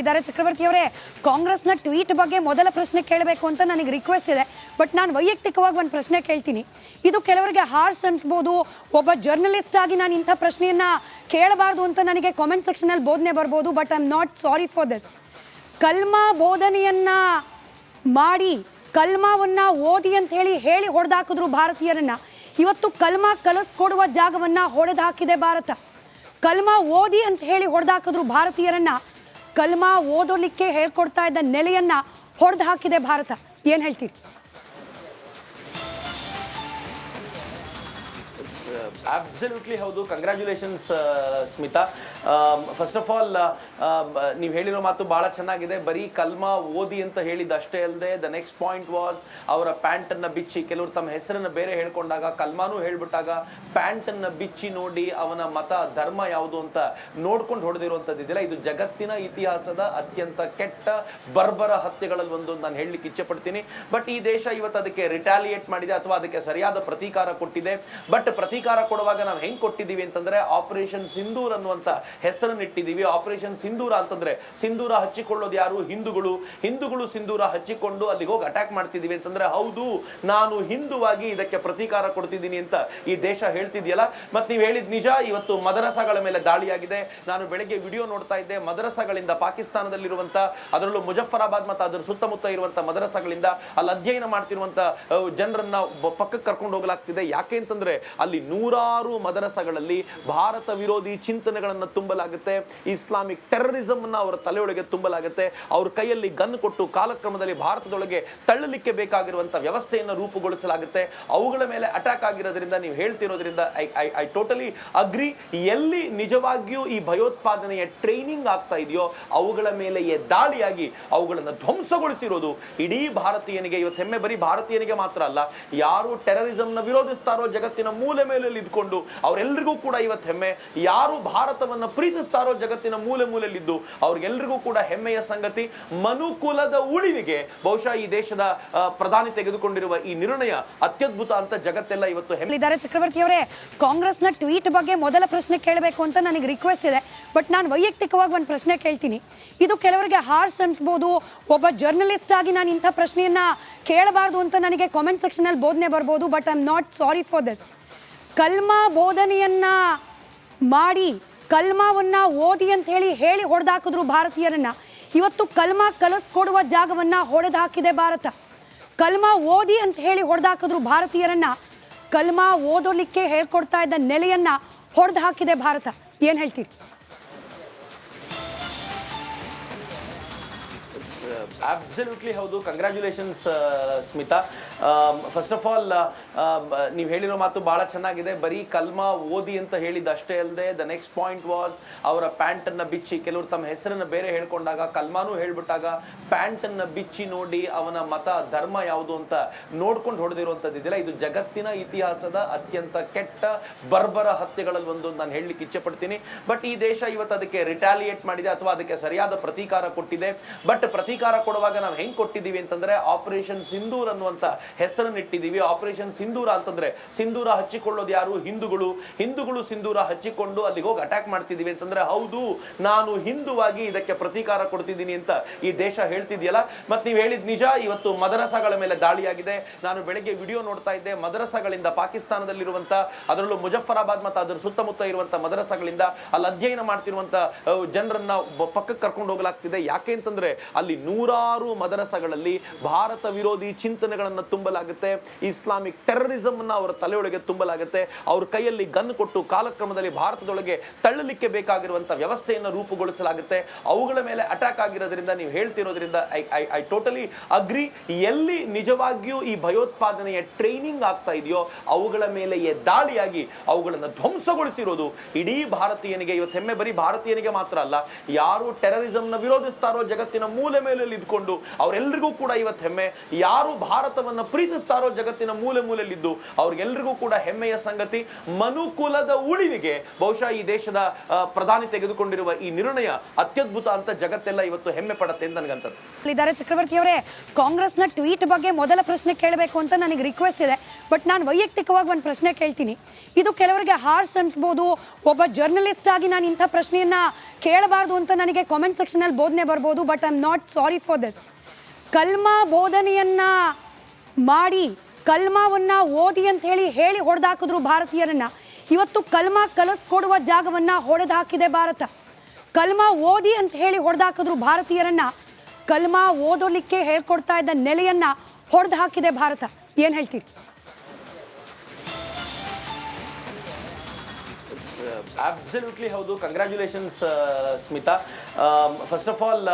ಇದ್ದಾರೆ ಚಕ್ರವರ್ತಿ ಅವರೇ, ಕಾಂಗ್ರೆಸ್ನ ಟ್ವೀಟ್ ಬಗ್ಗೆ ಮೊದಲ ಪ್ರಶ್ನೆ ಕೇಳಬೇಕು ಅಂತ ನನಗೆ ರಿಕ್ವೆಸ್ಟ್ ಇದೆ. ಬಟ್ ನಾನು ವೈಯಕ್ತಿಕವಾಗಿ ಒಂದು ಪ್ರಶ್ನೆ ಕೇಳ್ತೀನಿ. ಇದು ಕೆಲವರಿಗೆ ಹಾರ್ಶ್ ಅನ್ಸ್ಬೋದು. ಒಬ್ಬ ಜರ್ನಲಿಸ್ಟ್ ಆಗಿ ನಾನು ಇಂಥ ಪ್ರಶ್ನೆಯನ್ನ ಕೇಳಬಾರ್ದು ಅಂತ ನನಗೆ ಕಾಮೆಂಟ್ ಸೆಕ್ಷನಲ್ಲಿ ಬೋಧನೆ ಬರ್ಬೋದು but I am not sorry for this ಕಲ್ಮಾ ಬೋಧನೆಯನ್ನ ಮಾಡಿ, ಕಲ್ಮಾವನ್ನ ಓದಿ ಅಂತ ಹೇಳಿ ಹೇಳಿ ಹೊಡೆದಾಕಿದ್ರು ಭಾರತೀಯರನ್ನ. ಇವತ್ತು ಕಲ್ಮಾ ಕಲಿಸ್ಕೊಡುವ ಜಾಗವನ್ನ ಹೊಡೆದು ಹಾಕಿದೆ ಭಾರತ. ಕಲ್ಮಾ ಓದಿ ಅಂತ ಹೇಳಿ ಹೊಡೆದಾಕಿದ್ರು ಭಾರತೀಯರನ್ನ. ಕಲ್ಮಾ ಓದೋಲಿಕ್ಕೆ ಹೇಳ್ಕೊಡ್ತಾ ಇದ್ದ ನೆಲೆಯನ್ನ ಹೊಡೆದು ಹಾಕಿದೆ ಭಾರತ. ಏನ್ ಹೇಳ್ತೀರಿ? ಅಬ್ಸಲ್ಯೂಟ್ಲಿ ಹೌದು. Congratulations Smita first of all ನೀವು ಹೇಳಿರೋ ಮಾತು ಭಾಳ ಚೆನ್ನಾಗಿದೆ. ಬರೀ ಕಲ್ಮಾ ಓದಿ ಅಂತ ಹೇಳಿದ್ದು ಅಷ್ಟೇ ಅಲ್ಲದೆ ದ ನೆಕ್ಸ್ಟ್ ಪಾಯಿಂಟ್ ವಾಸ್ ಅವರ ಪ್ಯಾಂಟನ್ನು ಬಿಚ್ಚಿ, ಕೆಲವರು ತಮ್ಮ ಹೆಸರನ್ನು ಬೇರೆ ಹೇಳ್ಕೊಂಡಾಗ, ಕಲ್ಮಾನು ಹೇಳ್ಬಿಟ್ಟಾಗ, ಪ್ಯಾಂಟನ್ನು ಬಿಚ್ಚಿ ನೋಡಿ ಅವನ ಮತ, ಧರ್ಮ ಯಾವುದು ಅಂತ ನೋಡ್ಕೊಂಡು ಹೊಡೆದಿರುವಂಥದ್ದು ಇದೆಯಲ್ಲ ಇದು ಜಗತ್ತಿನ ಇತಿಹಾಸದ ಅತ್ಯಂತ ಕೆಟ್ಟ ಬರ್ಬರ ಹತ್ಯೆಗಳಲ್ಲಿ ಒಂದು ನಾನು ಹೇಳಲಿಕ್ಕೆ ಇಚ್ಛೆ ಪಡ್ತೀನಿ ಬಟ್ ಈ ದೇಶ ಇವತ್ತು ಅದಕ್ಕೆ ರಿಟಾಲಿಯೇಟ್ ಮಾಡಿದೆ ಅಥವಾ ಅದಕ್ಕೆ ಸರಿಯಾದ ಪ್ರತೀಕಾರ ಕೊಟ್ಟಿದೆ. ಬಟ್ ಪ್ರತೀಕಾರ ಕೊಡುವಾಗ ನಾವು ಹೆಂಗೆ ಕೊಟ್ಟಿದ್ದೀವಿ ಅಂತಂದ್ರೆ ಆಪರೇಷನ್ ಸಿಂಧೂರ್ ಅನ್ನುವಂತ ಹೆಸರನ್ನು ಇಟ್ಟಿದ್ದೀವಿ. ಆಪರೇಷನ್ ಸಿಂಧೂರ ಅಂತಂದ್ರೆ ಸಿಂಧೂರ ಹಚ್ಚಿಕೊಳ್ಳೋದು ಯಾರು? ಹಿಂದೂಗಳು. ಹಿಂದೂಗಳು ಸಿಂಧೂರ ಹಚ್ಚಿಕೊಂಡು ಅಲ್ಲಿಗೆ ಹೋಗಿ ಅಟ್ಯಾಕ್ ಮಾಡ್ತಿದೀವಿ ಅಂತಂದ್ರೆ ಹೌದು, ನಾನು ಹಿಂದುವಾಗಿ ಇದಕ್ಕೆ ಪ್ರತೀಕಾರ ಕೊಡ್ತಿದ್ದೀನಿ ಅಂತ ಈ ದೇಶ ಹೇಳ್ತಿದ್ಯಲ್ಲ? ಮತ್ತೆ ನೀವು ಹೇಳಿದ ನಿಜ, ಇವತ್ತು ಮದರಸಾಗಳ ಮೇಲೆ ದಾಳಿಯಾಗಿದೆ. ನಾನು ಬೆಳಗ್ಗೆ ವಿಡಿಯೋ ನೋಡ್ತಾ ಇದ್ದೆ. ಮದರಸಾಗಳಿಂದ ಪಾಕಿಸ್ತಾನದಲ್ಲಿರುವಂತ, ಅದರಲ್ಲೂ ಮುಜಫರಾಬಾದ್ ಮತ್ತು ಅದರ ಸುತ್ತಮುತ್ತ ಇರುವಂತ ಮದರಸಾಗಳಿಂದ ಅಲ್ಲಿ ಅಧ್ಯಯನ ಮಾಡ್ತಿರುವಂತ ಜನರನ್ನ ಪಕ್ಕಕ್ಕೆ ಕರ್ಕೊಂಡು ಹೋಗಲಾಗ್ತಿದೆ. ಯಾಕೆ ಅಂತಂದ್ರೆ ಅಲ್ಲಿ ನೂರಾರು ಮದರಸಗಳಲ್ಲಿ ಭಾರತ ವಿರೋಧಿ ಚಿಂತನೆಗಳನ್ನ ತುಂಬಲಾಗುತ್ತೆ. ಇಸ್ಲಾಮಿಕ್ ಟೆರರಿಸಮ್ ಅನ್ನ ಅವರ ತಲೆಯೊಳಗೆ ತುಂಬಲಾಗುತ್ತೆ. ಅವ್ರ ಕೈಯಲ್ಲಿ ಗನ್ ಕೊಟ್ಟು ಕಾಲಕ್ರಮದಲ್ಲಿ ಭಾರತದೊಳಗೆ ತಳ್ಳಲಿಕ್ಕೆ ಬೇಕಾಗಿರುವಂತ ವ್ಯವಸ್ಥೆಯನ್ನು ರೂಪುಗೊಳಿಸಲಾಗುತ್ತೆ. ಅವುಗಳ ಮೇಲೆ ಅಟ್ಯಾಕ್ ಆಗಿರೋದ್ರಿಂದ ನೀವು ಹೇಳ್ತಿರೋದ್ರಿಂದ ಐ ಐ ಟೋಟಲಿ ಅಗ್ರಿ ಎಲ್ಲಿ ನಿಜವಾಗಿಯೂ ಈ ಭಯೋತ್ಪಾದನೆಯ ಟ್ರೈನಿಂಗ್ ಆಗ್ತಾ ಇದೆಯೋ, ಅವುಗಳ ಮೇಲೆಯೇ ದಾಳಿಯಾಗಿ ಅವುಗಳನ್ನು ಧ್ವಂಸಗೊಳಿಸಿರೋದು ಇಡೀ ಭಾರತೀಯನಿಗೆ, ಇವತ್ತು ಹೆಮ್ಮೆ ಬರೀ ಭಾರತೀಯನಿಗೆ ಮಾತ್ರ ಅಲ್ಲ, ಯಾರು ಟೆರರಿಸಂನ ವಿರೋಧಿಸ್ತಾರೋ ಜಗತ್ತಿನ ಮೂಲೆ ಮೇಲೆಯಲ್ಲಿ ಇದ್ಕೊಂಡು ಅವರೆಲ್ಲರಿಗೂ ಕೂಡ ಇವತ್ತು ಹೆಮ್ಮೆ. ಯಾರು ಭಾರತವನ್ನ ಪ್ರೀತಿಸ್ತಾರೋ ಜಗತ್ತಿನ ಮೂಲೆ ಮೂಲೆಯಲ್ಲಿದ್ದು ಅವ್ರಿಗೆಲ್ರಿಗೂ ಕೂಡ ಹೆಮ್ಮೆಯ ಸಂಗತಿ. ಮನುಕುಲದ ಉಳಿವಿಗೆ ಬಹುಶಃ ಈ ದೇಶದ ಪ್ರಧಾನಿ ತೆಗೆದುಕೊಂಡಿರುವ ಈ ನಿರ್ಣಯ ಅತ್ಯದ್ಭುತ ಅಂತ ಜಗತ್ತೆಲ್ಲ ಇವತ್ತು ಹೇಳಿದ್ದಾರೆ. ಚಕ್ರವರ್ತಿ ಅವರೇ, ಕಾಂಗ್ರೆಸ್ನ ಟ್ವೀಟ್ ಬಗ್ಗೆ ಮೊದಲ ಪ್ರಶ್ನೆ ಕೇಳಬೇಕು ಅಂತ ನನಗೆ ರಿಕ್ವೆಸ್ಟ್ ಇದೆ. ಬಟ್ ನಾನು ವೈಯಕ್ತಿಕವಾಗಿ ಒಂದು ಪ್ರಶ್ನೆ ಕೇಳ್ತೀನಿ. ಇದು ಕೆಲವರಿಗೆ ಹಾರ್ಶ್ ಅನ್ಸ್ಬೋದು. ಒಬ್ಬ ಜರ್ನಲಿಸ್ಟ್ ಆಗಿ ನಾನು ಇಂಥ ಪ್ರಶ್ನೆಯನ್ನ ಕೇಳಬಾರ್ದು ಅಂತ ನನಗೆ ಕಾಮೆಂಟ್ ಸೆಕ್ಷನ್ ಅಲ್ಲಿ ಬೋಧನೆ ಬರ್ಬೋದು but I am not sorry for this ಕಲ್ಮ ಬೋಧನೆಯನ್ನ ಮಾಡಿ ಕಲ್ಮಾವನ್ನ ಓದಿ ಅಂತ ಹೇಳಿ ಹೇಳಿ ಹೊಡೆದಾಕಿದ್ರು ಭಾರತೀಯರನ್ನ. ಇವತ್ತು ಕಲ್ಮಾ ಕಲಸ್ಕೊಡುವ ಜಾಗವನ್ನ ಹೊಡೆದು ಹಾಕಿದೆ ಭಾರತ. ಕಲ್ಮಾ ಓದಿ ಅಂತ ಹೇಳಿ ಹೊಡೆದಾಕಿದ್ರು ಭಾರತೀಯರನ್ನ. ಕಲ್ಮಾ ಓದೋಲಿಕ್ಕೆ ಹೇಳ್ಕೊಡ್ತಾ ಇದ್ದ ನೆಲೆಯನ್ನ ಹೊಡೆದು ಹಾಕಿದೆ ಭಾರತ. ಏನ್ ಹೇಳ್ತೀರಿ? ಅಬ್ಸಲ್ಯೂಟ್ಲಿ ಹೌದು. Congratulations Smita. First of all ನೀವು ಹೇಳಿರೋ ಮಾತು ಬಹಳ ಚೆನ್ನಾಗಿದೆ. ಬರೀ ಕಲ್ಮ ಓದಿ ಅಂತ ಹೇಳಿದ್ದು ಅಷ್ಟೇ ಅಲ್ಲದೆ ದ ನೆಕ್ಸ್ಟ್ ಪಾಯಿಂಟ್ ವಾಸ್ ಅವರ ಪ್ಯಾಂಟನ್ನು ಬಿಚ್ಚಿ, ಕೆಲವರು ತಮ್ಮ ಹೆಸರನ್ನು ಬೇರೆ ಹೇಳ್ಕೊಂಡಾಗ ಕಲ್ಮಾನು ಹೇಳ್ಬಿಟ್ಟಾಗ ಪ್ಯಾಂಟನ್ನು ಬಿಚ್ಚಿ ನೋಡಿ ಅವನ ಮತ, ಧರ್ಮ ಯಾವುದು ಅಂತ ನೋಡ್ಕೊಂಡು ಹೊಡೆದಿರುವಂತದ್ದು ಇದೆಯಲ್ಲ. ಇದು ಜಗತ್ತಿನ ಇತಿಹಾಸದ ಅತ್ಯಂತ ಕೆಟ್ಟ, ಬರ್ಬರ ಹತ್ಯೆಗಳಲ್ಲಿ ಒಂದು ನಾನು ಹೇಳಲಿಕ್ಕೆ ಇಚ್ಛೆ ಪಡ್ತೀನಿ ಬಟ್ ಈ ದೇಶ ಇವತ್ತು ಅದಕ್ಕೆ ರಿಟಾಲಿಯೇಟ್ ಮಾಡಿದೆ ಅಥವಾ ಅದಕ್ಕೆ ಸರಿಯಾದ ಪ್ರತೀಕಾರ ಕೊಟ್ಟಿದೆ. ಬಟ್ ಪ್ರತೀಕಾರ ಕೊಡುವಾಗ ನಾವು ಹೆಂಗೆ ಕೊಟ್ಟಿದ್ದೀವಿ ಅಂತಂದ್ರೆ ಆಪರೇಷನ್ ಸಿಂಧೂರ್ ಅನ್ನುವಂತ ಹೆಸರನ್ನು ಇಟ್ಟಿದ್ದೀವಿ ಆಪರೇಷನ್ ಸಿಂಧೂರ ಅಂತಂದ್ರೆ ಸಿಂಧೂರ ಹಚ್ಚಿಕೊಳ್ಳೋದು ಯಾರು? ಹಿಂದೂಗಳು. ಹಿಂದೂಗಳು ಸಿಂಧೂರ ಹಚ್ಚಿಕೊಂಡು ಅಲ್ಲಿಗೆ ಹೋಗಿ ಅಟ್ಯಾಕ್ ಮಾಡ್ತಿದ್ದೀವಿ ಅಂತಂದ್ರೆ, ಹೌದು, ನಾನು ಹಿಂದುವಾಗಿ ಇದಕ್ಕೆ ಪ್ರತೀಕಾರ ಕೊಡ್ತಿದ್ದೀನಿ ಅಂತ ಈ ದೇಶ ಹೇಳ್ತಿದೆಯಲ್ಲ? ಮತ್ತೆ ನೀವು ಹೇಳಿದ ನಿಜ, ಇವತ್ತು ಮದರಸಾಗಳ ಮೇಲೆ ದಾಳಿಯಾಗಿದೆ. ನಾನು ಬೆಳಗ್ಗೆ ವಿಡಿಯೋ ನೋಡ್ತಾ ಇದ್ದೆ, ಮದರಸಾಗಳಿಂದ ಪಾಕಿಸ್ತಾನದಲ್ಲಿರುವಂತ, ಅದರಲ್ಲೂ ಮುಜಫರಾಬಾದ್ ಮತ್ತು ಅದರ ಸುತ್ತಮುತ್ತ ಇರುವಂತಹ ಮದರಸಾಗಳಿಂದ ಅಲ್ಲಿ ಅಧ್ಯಯನ ಮಾಡ್ತಿರುವಂತಹ ಜನರನ್ನ ಪಕ್ಕಕ್ಕೆ ಕರ್ಕೊಂಡು ಹೋಗಲಾಗ್ತಿದೆ. ಯಾಕೆ ಅಂತಂದ್ರೆ, ಅಲ್ಲಿ ನೂರಾರು ಮದರಸಗಳಲ್ಲಿ ಭಾರತ ವಿರೋಧಿ ಚಿಂತನೆಗಳನ್ನ ತುಂಬಲಾಗುತ್ತೆ. ಇಸ್ಲಾಮಿಕ್ ಟೆರರಿಸಮ್ ಅನ್ನ ಅವರ ತಲೆಯೊಳಗೆ ತುಂಬಲಾಗುತ್ತೆ. ಅವ್ರ ಕೈಯಲ್ಲಿ ಗನ್ ಕೊಟ್ಟು ಕಾಲಕ್ರಮದಲ್ಲಿ ಭಾರತದೊಳಗೆ ತಳ್ಳಲಿಕ್ಕೆ ಬೇಕಾಗಿರುವಂತ ವ್ಯವಸ್ಥೆಯನ್ನು ರೂಪುಗೊಳಿಸಲಾಗುತ್ತೆ. ಅವುಗಳ ಮೇಲೆ ಅಟ್ಯಾಕ್ ಆಗಿರೋದ್ರಿಂದ, ನೀವು ಹೇಳ್ತಿರೋದ್ರಿಂದ I I I totally agree ಎಲ್ಲಿ ನಿಜವಾಗಿಯೂ ಈ ಭಯೋತ್ಪಾದನೆಯ ಟ್ರೈನಿಂಗ್ ಆಗ್ತಾ ಇದೆಯೋ, ಅವುಗಳ ಮೇಲೆಯೇ ದಾಳಿಯಾಗಿ ಅವುಗಳನ್ನು ಧ್ವಂಸಗೊಳಿಸಿರೋದು ಇಡೀ ಭಾರತೀಯನಿಗೆ, ಇವತ್ತು ಹೆಮ್ಮೆ ಬರೀ ಭಾರತೀಯನಿಗೆ ಮಾತ್ರ ಅಲ್ಲ, ಯಾರು ಟೆರರಿಸಂನ ವಿರೋಧಿಸ್ತಾರೋ ಜಗತ್ತಿನ ಮೂಲೆ ಮೇಲೆ ಇದ್ಕೊಂಡು ಅವರೆಲ್ಲರಿಗೂ ಕೂಡ ಇವತ್ತು ಹೆಮ್ಮೆ. ಯಾರು ಭಾರತವನ್ನ ಪ್ರೀತಿಸ್ತಾರೋ ಜಗತ್ತಿನ ಮೂಲೆ ಮೂಲೆಯಲ್ಲಿದ್ದು ಅವ್ರಿಗೆಲ್ರಿಗೂ ಕೂಡ ಹೆಮ್ಮೆಯ ಸಂಗತಿ. ಮನುಕುಲದ ಉಳಿವಿಗೆ ಬಹುಶಃ ಈ ದೇಶದ ಪ್ರಧಾನಿ ತೆಗೆದುಕೊಂಡಿರುವ ಈ ನಿರ್ಣಯ ಅತ್ಯದ್ಭುತ ಅಂತ ಜಗತ್ತೆಲ್ಲ ಇವತ್ತು ಹೆಮ್ಮೆ ಪಡತ್ತೆ ಅಂತ ನನಗನ್ಸುತ್ತೆ. ಇದ್ದಾರೆ ಚಕ್ರವರ್ತಿ ಅವರೇ, ಕಾಂಗ್ರೆಸ್ನ ಟ್ವೀಟ್ ಬಗ್ಗೆ ಮೊದಲ ಪ್ರಶ್ನೆ ಕೇಳಬೇಕು ಅಂತ ನನಗೆ ರಿಕ್ವೆಸ್ಟ್ ಇದೆ. ಬಟ್ ನಾನು ವೈಯಕ್ತಿಕವಾಗಿ ಒಂದು ಪ್ರಶ್ನೆ ಕೇಳ್ತೀನಿ. ಇದು ಕೆಲವರಿಗೆ ಹಾರ್ಶ್ ಅನ್ಸ್ಬೋದು. ಒಬ್ಬ ಜರ್ನಲಿಸ್ಟ್ ಆಗಿ ನಾನು ಇಂಥ ಪ್ರಶ್ನೆಯನ್ನ ಕೇಳಬಾರ್ದು ಅಂತ ನನಗೆ ಕಾಮೆಂಟ್ ಸೆಕ್ಷನ್ ಅಲ್ಲಿ ಬೋಧನೆ ಬರ್ಬೋದು but I am not sorry for this ಕಲ್ಮಾ ಬೋಧನೆಯನ್ನ ಮಾಡಿ ಕಲ್ಮಾವನ್ನ ಓದಿ ಅಂತ ಹೇಳಿ ಹೇಳಿ ಹೊಡೆದಾಕಿದ್ರು ಭಾರತೀಯರನ್ನ. ಇವತ್ತು ಕಲ್ಮಾ ಕಲಿಸ್ಕೊಡುವ ಜಾಗವನ್ನ ಹೊಡೆದು ಹಾಕಿದೆ ಭಾರತ. ಕಲ್ಮಾ ಓದಿ ಅಂತ ಹೇಳಿ ಹೊಡೆದಾಕಿದ್ರು ಭಾರತೀಯರನ್ನ. ಕಲ್ಮಾ ಓದೋಲಿಕ್ಕೆ ಹೇಳ್ಕೊಡ್ತಾ ಇದ್ದ ನೆಲೆಯನ್ನ ಹೊಡೆದು ಹಾಕಿದೆ ಭಾರತ. ಏನ್ ಹೇಳ್ತೀರಿ? ಅಬ್ಸಲ್ಯೂಟ್ಲಿ ಹೌದು. Congratulations Smita first of all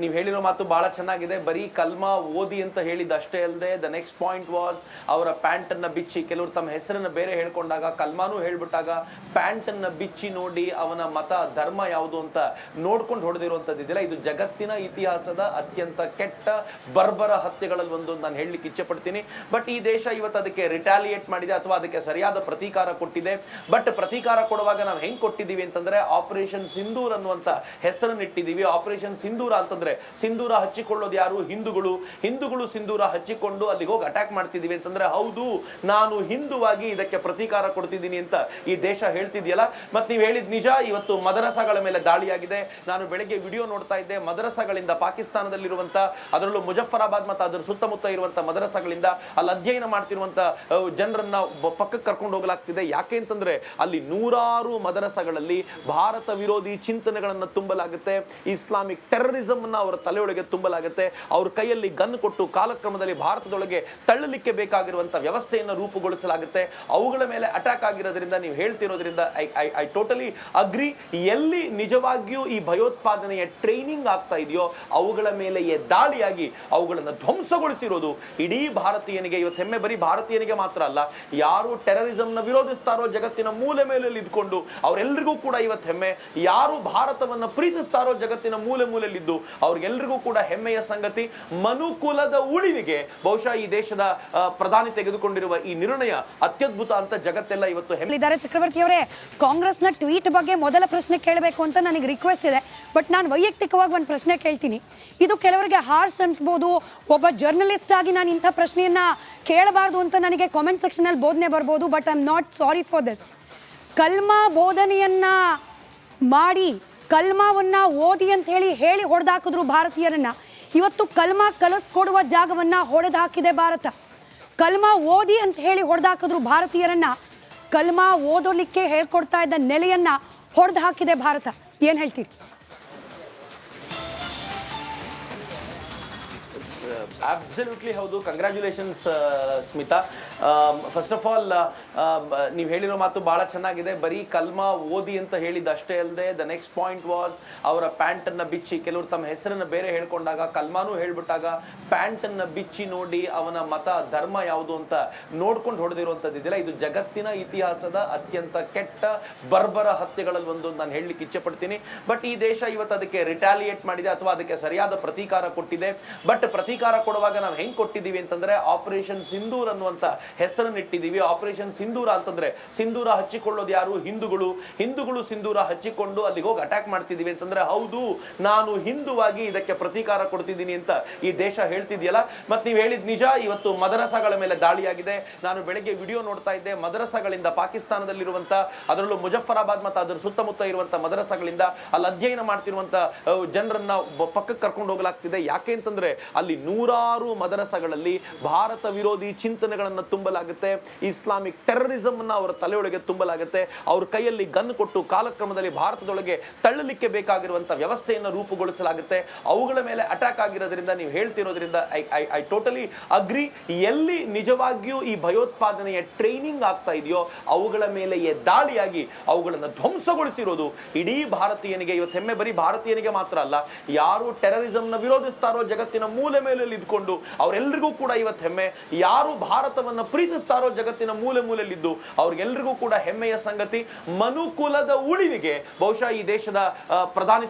ನೀವು ಹೇಳಿರೋ ಮಾತು ಭಾಳ ಚೆನ್ನಾಗಿದೆ. ಬರೀ ಕಲ್ಮ ಓದಿ ಅಂತ ಹೇಳಿದ್ದು ಅಷ್ಟೇ ಅಲ್ಲದೆ ದ ನೆಕ್ಸ್ಟ್ ಪಾಯಿಂಟ್ ವಾಸ್ ಅವರ ಪ್ಯಾಂಟನ್ನು ಬಿಚ್ಚಿ, ಕೆಲವರು ತಮ್ಮ ಹೆಸರನ್ನು ಬೇರೆ ಹೇಳ್ಕೊಂಡಾಗ, ಕಲ್ಮಾನು ಹೇಳ್ಬಿಟ್ಟಾಗ, ಪ್ಯಾಂಟನ್ನು ಬಿಚ್ಚಿ ನೋಡಿ ಅವನ ಮತ, ಧರ್ಮ ಯಾವುದು ಅಂತ ನೋಡ್ಕೊಂಡು ಹೊಡೆದಿರುವಂಥದ್ದು ಇದೆಯಲ್ಲ ಇದು ಜಗತ್ತಿನ ಇತಿಹಾಸದ ಅತ್ಯಂತ ಕೆಟ್ಟ ಬರ್ಬರ ಹತ್ಯೆಗಳಲ್ಲಿ ಒಂದು ನಾನು ಹೇಳಲಿಕ್ಕೆ ಇಚ್ಛೆ ಪಡ್ತೀನಿ ಬಟ್ ಈ ದೇಶ ಇವತ್ತು ಅದಕ್ಕೆ ರಿಟಾಲಿಯೇಟ್ ಮಾಡಿದೆ ಅಥವಾ ಅದಕ್ಕೆ ಸರಿಯಾದ ಪ್ರತೀಕಾರ ಕೊಟ್ಟಿದೆ. ಬಟ್ ಪ್ರತೀಕಾರ ಕೊಡುವಾಗ ನಾವು ಹೆಂಗ್ ಕೊಟ್ಟಿದ್ದೀವಿ ಅಂತಂದ್ರೆ ಆಪರೇಷನ್ ಸಿಂಧೂರ್ ಅನ್ನುವಂತ ಹೆಸರನ್ನು ಇಟ್ಟಿದ್ದೀವಿ. ಆಪರೇಷನ್ ಸಿಂಧೂರ ಅಂತಂದ್ರೆ ಸಿಂಧೂರ ಹಚ್ಚಿಕೊಳ್ಳೋದು ಯಾರು? ಹಿಂದೂಗಳು. ಹಿಂದೂಗಳು ಸಿಂಧೂರ ಹಚ್ಚಿಕೊಂಡು ಅಲ್ಲಿಗೆ ಹೋಗಿ ಅಟ್ಯಾಕ್ ಮಾಡ್ತಿದೀವಿ ಅಂತಂದ್ರೆ ಹೌದು, ನಾನು ಹಿಂದುವಾಗಿ ಇದಕ್ಕೆ ಪ್ರತೀಕಾರ ಕೊಡ್ತಿದ್ದೀನಿ ಅಂತ ಈ ದೇಶ ಹೇಳ್ತಿದ್ಯಲ್ಲ? ಮತ್ತೆ ನೀವು ಹೇಳಿದ್ ನಿಜ, ಇವತ್ತು ಮದರಸಾಗಳ ಮೇಲೆ ದಾಳಿಯಾಗಿದೆ. ನಾನು ಬೆಳಗ್ಗೆ ವಿಡಿಯೋ ನೋಡ್ತಾ ಇದ್ದೆ. ಮದರಸಗಳಿಂದ ಪಾಕಿಸ್ತಾನದಲ್ಲಿರುವಂತ, ಅದರಲ್ಲೂ ಮುಜಫರಾಬಾದ್ ಮತ್ತು ಅದರ ಸುತ್ತಮುತ್ತ ಇರುವಂತ ಮದರಸಗಳಿಂದ ಅಲ್ಲಿ ಅಧ್ಯಯನ ಮಾಡ್ತಿರುವಂತ ಜನರನ್ನ ಪಕ್ಕಕ್ಕೆ ಕರ್ಕೊಂಡು ಹೋಗಲಾಗ್ತಿದೆ. ಯಾಕೆ ಅಂತಂದ್ರೆ ಅಲ್ಲಿ ನೂರಾರು ಮದರಸಗಳಲ್ಲಿ ಭಾರತ ವಿರೋಧಿ ಚಿಂತನೆಗಳನ್ನ ತುಂಬಲಾಗುತ್ತೆ. ಇಸ್ಲಾಮಿಕ್ ಟೆರರಿಸಮ್ ಅನ್ನ ಅವರ ತಲೆಯೊಳಗೆ ತುಂಬಲಾಗುತ್ತೆ. ಅವ್ರ ಕೈಯಲ್ಲಿ ಗನ್ ಕೊಟ್ಟು ಕಾಲಕ್ರಮದಲ್ಲಿ ಭಾರತದೊಳಗೆ ತಳ್ಳಲಿಕ್ಕೆ ಬೇಕಾಗಿರುವಂತಹ ವ್ಯವಸ್ಥೆಯನ್ನು ರೂಪುಗೊಳಿಸಲಾಗುತ್ತೆ. ಅವುಗಳ ಮೇಲೆ ಅಟ್ಯಾಕ್ ಆಗಿರೋದ್ರಿಂದ ನೀವು ಹೇಳ್ತಿರೋದ್ರಿಂದ I I I totally agree ಎಲ್ಲಿ ನಿಜವಾಗಿಯೂ ಈ ಭಯೋತ್ಪಾದನೆಯ ಟ್ರೈನಿಂಗ್ ಆಗ್ತಾ ಇದೆಯೋ ಅವುಗಳ ಮೇಲೆಯೇ ದಾಳಿಯಾಗಿ ಅವುಗಳನ್ನು ಧ್ವಂಸಗೊಳಿಸಿರೋದು ಇಡೀ ಭಾರತೀಯನಿಗೆ, ಇವತ್ತು ಹೆಮ್ಮೆ ಬರೀ ಭಾರತೀಯನಿಗೆ ಮಾತ್ರ ಅಲ್ಲ, ಯಾರು ಟೆರರಿಸಂನ ವಿರೋಧಿಸ್ತಾರೋ ಜಗತ್ತಿನ ಮೂಲೆ ಮೇಲೆಯಲ್ಲಿ ಇದ್ಕೊಂಡು ಅವರೆಲ್ಲರಿಗೂ ಕೂಡ ಇವತ್ತು ಹೆಮ್ಮೆ. ಯಾರು ಭಾರತವನ್ನ ಪ್ರೀತಿಸ್ತಾರೋ ಜಗತ್ತಿನ ಮೂಲೆ ಮೂಲೆಯಲ್ಲಿದ್ದು ಅವ್ರಿಗೆಲ್ರಿಗೂ ಕೂಡ ಹೆಮ್ಮೆಯ ಸಂಗತಿ. ಮನುಕುಲದ ಉಳಿವಿಗೆ ಬಹುಶಃ ಈ ದೇಶದ ಪ್ರಧಾನಿ ತೆಗೆದುಕೊಂಡಿರುವ ಈ ನಿರ್ಣಯ ಅತ್ಯದ್ಭುತ ಅಂತ ಜಗತ್ತೆಲ್ಲ ಇವತ್ತು ಹೆಮ್ಮಲಿದ್ದಾರೆ ಚಕ್ರವರ್ತಿ ಅವರೇ, ಕಾಂಗ್ರೆಸ್ನ ಟ್ವೀಟ್ ಬಗ್ಗೆ ಮೊದಲ ಪ್ರಶ್ನೆ ಕೇಳಬೇಕು ಅಂತ ನನಗೆ ರಿಕ್ವೆಸ್ಟ್ ಇದೆ. ಬಟ್ ನಾನು ವೈಯಕ್ತಿಕವಾಗಿ ಒಂದು ಪ್ರಶ್ನೆ ಕೇಳ್ತೀನಿ. ಇದು ಕೆಲವರಿಗೆ ಹಾರ್ಶ್ ಅನ್ಸ್ಬೋದು. ಒಬ್ಬ ಜರ್ನಲಿಸ್ಟ್ ಆಗಿ ನಾನು ಇಂಥ ಪ್ರಶ್ನೆಯನ್ನ ಕೇಳಬಾರ್ದು ಅಂತ ನನಗೆ ಕಾಮೆಂಟ್ ಸೆಕ್ಷನ್ ಅಲ್ಲಿ ಬೋಧನೆ ಬರ್ಬೋದು. But I am not sorry for this ಕಲ್ಮಾ ಬೋಧನೆಯನ್ನ ಮಾಡಿ, ಕಲ್ಮಾವನ್ನ ಓದಿ ಅಂತ ಹೇಳಿ ಹೇಳಿ ಹೊಡೆದಾಕಿದ್ರು ಭಾರತೀಯರನ್ನ. ಇವತ್ತು ಕಲ್ಮ ಕಲಿಸ್ಕೊಡುವ ಜಾಗವನ್ನ ಹೊಡೆದು ಹಾಕಿದೆ ಭಾರತ. ಕಲ್ಮಾ ಓದಿ ಅಂತ ಹೇಳಿ ಹೊಡೆದಾಕಿದ್ರು ಭಾರತೀಯರನ್ನ. ಕಲ್ಮಾ ಓದೋಲಿಕ್ಕೆ ಹೇಳ್ಕೊಡ್ತಾ ಇದ್ದ ನೆಲೆಯನ್ನ ಹೊಡೆದು ಹಾಕಿದೆ ಭಾರತ. ಏನ್ ಹೇಳ್ತೀರಿ? ಅಬ್ಸಲ್ಯೂಟ್ಲಿ ಹೌದು. Congratulations Smita. First of all ನೀವು ಹೇಳಿರೋ ಮಾತು ಭಾಳ ಚೆನ್ನಾಗಿದೆ. ಬರೀ ಕಲ್ಮ ಓದಿ ಅಂತ ಹೇಳಿದ್ದು ಅಷ್ಟೇ ಅಲ್ಲದೆ ದ ನೆಕ್ಸ್ಟ್ ಪಾಯಿಂಟ್ ವಾಸ್ ಅವರ ಪ್ಯಾಂಟನ್ನು ಬಿಚ್ಚಿ, ಕೆಲವರು ತಮ್ಮ ಹೆಸರನ್ನು ಬೇರೆ ಹೇಳ್ಕೊಂಡಾಗ ಕಲ್ಮಾನು ಹೇಳ್ಬಿಟ್ಟಾಗ ಪ್ಯಾಂಟನ್ನು ಬಿಚ್ಚಿ ನೋಡಿ ಅವನ ಮತ, ಧರ್ಮ ಯಾವುದು ಅಂತ ನೋಡ್ಕೊಂಡು ಹೊಡೆದಿರುವಂಥದ್ದು ಇದೆಯಲ್ಲ ಇದು ಜಗತ್ತಿನ ಇತಿಹಾಸದ ಅತ್ಯಂತ ಕೆಟ್ಟ ಬರ್ಬರ ಹತ್ಯೆಗಳಲ್ಲಿ ಒಂದು ನಾನು ಹೇಳಲಿಕ್ಕೆ ಇಚ್ಛೆ ಪಡ್ತೀನಿ ಬಟ್ ಈ ದೇಶ ಇವತ್ತು ಅದಕ್ಕೆ ರಿಟಾಲಿಯೇಟ್ ಮಾಡಿದೆ ಅಥವಾ ಅದಕ್ಕೆ ಸರಿಯಾದ ಪ್ರತೀಕಾರ ಕೊಟ್ಟಿದೆ. ಬಟ್ ಪ್ರತೀಕಾರ ಕೊಡುವಾಗ ನಾವು ಹೆಂಗ್ ಕೊಟ್ಟಿದ್ದೀವಿ ಅಂತಂದ್ರೆ ಆಪರೇಷನ್ ಸಿಂಧೂರ್ ಅನ್ನುವಂತ ಹೆಸರನ್ನು ಇಟ್ಟಿದ್ದೀವಿ ಆಪರೇಷನ್ ಸಿಂಧೂರ ಅಂತಂದ್ರೆ ಸಿಂಧೂರ ಹಚ್ಚಿಕೊಳ್ಳೋದು ಯಾರು? ಹಿಂದೂಗಳು. ಹಿಂದೂಗಳು ಸಿಂಧೂರ ಹಚ್ಚಿಕೊಂಡು ಅಲ್ಲಿಗೆ ಹೋಗಿ ಅಟ್ಯಾಕ್ ಮಾಡ್ತಿದೀವಿ ಅಂತಂದ್ರೆ ಹೌದು ನಾನು ಹಿಂದುವಾಗಿ ಇದಕ್ಕೆ ಪ್ರತೀಕಾರ ಕೊಡ್ತಿದ್ದೀನಿ ಅಂತ ಈ ದೇಶ ಹೇಳ್ತಿದ್ಯಲ್ಲ? ಮತ್ತೆ ನೀವು ಹೇಳಿದ ನಿಜ ಇವತ್ತು ಮದರಸಾಗಳ ಮೇಲೆ ದಾಳಿಯಾಗಿದೆ. ನಾನು ಬೆಳಗ್ಗೆ ವಿಡಿಯೋ ನೋಡ್ತಾ ಇದ್ದೆ ಮದರಸಾಗಳಿಂದ ಪಾಕಿಸ್ತಾನದಲ್ಲಿರುವಂತ ಅದರಲ್ಲೂ ಮುಜಫರಾಬಾದ್ ಮತ್ತು ಅದರ ಸುತ್ತಮುತ್ತ ಇರುವಂತ ಮದರಸಾಗಳಿಂದ ಅಲ್ಲಿ ಅಧ್ಯಯನ ಮಾಡ್ತಿರುವಂತ ಅಹ್, ಜನರನ್ನ ಪಕ್ಕಕ್ಕೆ ಕರ್ಕೊಂಡು ಹೋಗಲಾಗ್ತಿದೆ. ಯಾಕೆ ಅಂತಂದ್ರೆ ಅಲ್ಲಿ ನೂರಾರು ಮದರಸಗಳಲ್ಲಿ ಭಾರತ ವಿರೋಧಿ ಚಿಂತನೆಗಳನ್ನು ತುಂಬಲಾಗುತ್ತೆ. ಇಸ್ಲಾಮಿಕ್ ಟೆರರಿಸಮ್ ಅನ್ನ ಅವರ ತಲೆಯೊಳಗೆ ತುಂಬಲಾಗುತ್ತೆ. ಅವ್ರ ಕೈಯಲ್ಲಿ ಗನ್ ಕೊಟ್ಟು ಕಾಲಕ್ರಮದಲ್ಲಿ ಭಾರತದೊಳಗೆ ತಳ್ಳಲಿಕ್ಕೆ ಬೇಕಾಗಿರುವಂತ ವ್ಯವಸ್ಥೆಯನ್ನು ರೂಪುಗೊಳಿಸಲಾಗುತ್ತೆ. ಅವುಗಳ ಮೇಲೆ ಅಟ್ಯಾಕ್ ಆಗಿರೋದ್ರಿಂದ, ನೀವು ಹೇಳ್ತಿರೋದ್ರಿಂದ ಐ ಐ ಟೋಟಲಿ ಅಗ್ರಿ ಎಲ್ಲಿ ನಿಜವಾಗಿಯೂ ಈ ಭಯೋತ್ಪಾದನೆಯ ಟ್ರೈನಿಂಗ್ ಆಗ್ತಾ ಇದೆಯೋ, ಅವುಗಳ ಮೇಲೆಯೇ ದಾಳಿಯಾಗಿ ಅವುಗಳನ್ನು ಧ್ವಂಸಗೊಳಿಸಿರೋದು ಇಡೀ ಭಾರತೀಯನಿಗೆ. ಇವತ್ತು ಹೆಮ್ಮೆ, ಬರೀ ಭಾರತೀಯನಿಗೆ ಮಾತ್ರ ಅಲ್ಲ, ಯಾರು ಟೆರರಿಸಂನ ವಿರೋಧಿಸ್ತಾರೋ ಜಗತ್ತಿನ ಮೂಲೆ ಮೇಲೆಯಲ್ಲಿ ಇದ್ಕೊಂಡು ಅವರೆಲ್ಲರಿಗೂ ಕೂಡ ಇವತ್ತು ಹೆಮ್ಮೆ. ಯಾರು ಭಾರತವನ್ನ ಪ್ರೀತಿಸ್ತಾರೋ ಜಗತ್ತಿನ ಮೂಲೆ ಮೂಲೆಯಲ್ಲಿದ್ದು ಅವ್ರಿಗೆಲ್ರಿಗೂ ಕೂಡ ಹೆಮ್ಮೆಯ ಸಂಗತಿ ಮನುಕುಲದ ಉಳಿವಿಗೆ. ಬಹುಶಃ ಈ ದೇಶದ ಪ್ರಧಾನಿ